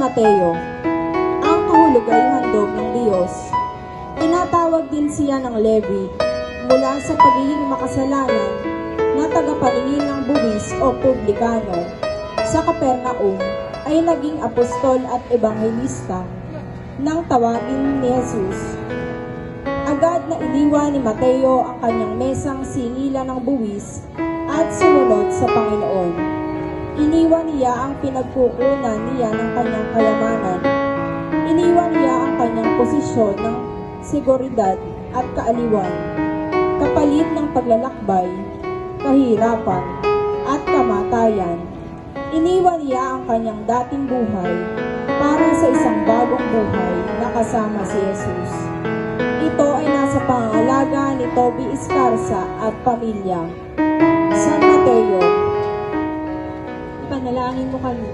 Mateo Ang kahulog ay handog ng Diyos. Tinatawag din siya ng Levi mula sa pagiging makasalanan na tagapaningin ng buwis o publikano. Sa Kapernaum ay naging apostol at ebanghelista nang tawagin ni Jesus. Agad na iniwan ni Mateo ang kanyang mesang singilan ng buwis at sumunod sa Panginoon. Niya ang pinagkukunan niya ng kanyang kayamanan. Iniwan niya ang kanyang posisyon ng seguridad at kaaliwan, kapalit ng paglalakbay, kahirapan, at kamatayan. Iniwan niya ang kanyang dating buhay para sa isang bagong buhay na kasama si Jesus. Ito ay nasa pangangalaga ni Toby Escarza at pamilya. San Mateo, ipanalangin mo kami.